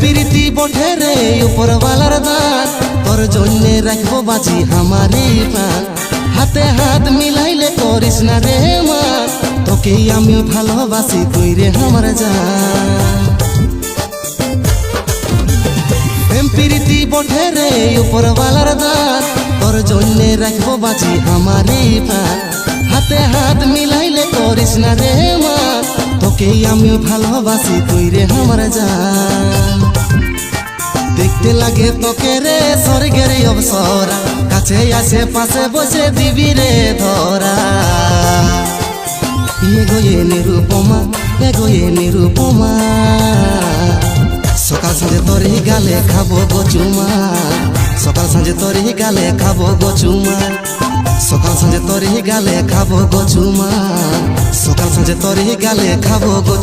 প্রীতি বটে রে উপরওয়ালার দান তোর জন্য রাখব বাজি আমারই প্রাণ। হাতে হাত মিলাইলে করিস না রে মা। তোকেই আমি ভালোবাসি, তুই রে আমার জান। প্রীতি বটে রে উপরওয়ালার দান তোর জন্য রাখব বাজি আমারই প্রাণ। হাতে হাত মিলাইলে করিস না রে মা। তোকেই আমি ভালোবাসি, তুই রে আমার জান দেখতে লাগে তোকে রে, স্বর্গের অবসরা। কাছে আসে পাশে বসে দিবি রে ধরা। এগো এ নিরূপমা এগো এ নিরূপমা। সকাল সাঁঝে তোরই গালে খাব গো চুমা। সকাল সাঁঝে তোরই গালে খাব গো চুমা। সকাল সাঁঝে তোরই গালে খাব গো চুমা। সকাল সাঁঝে তরি গালে খাব গো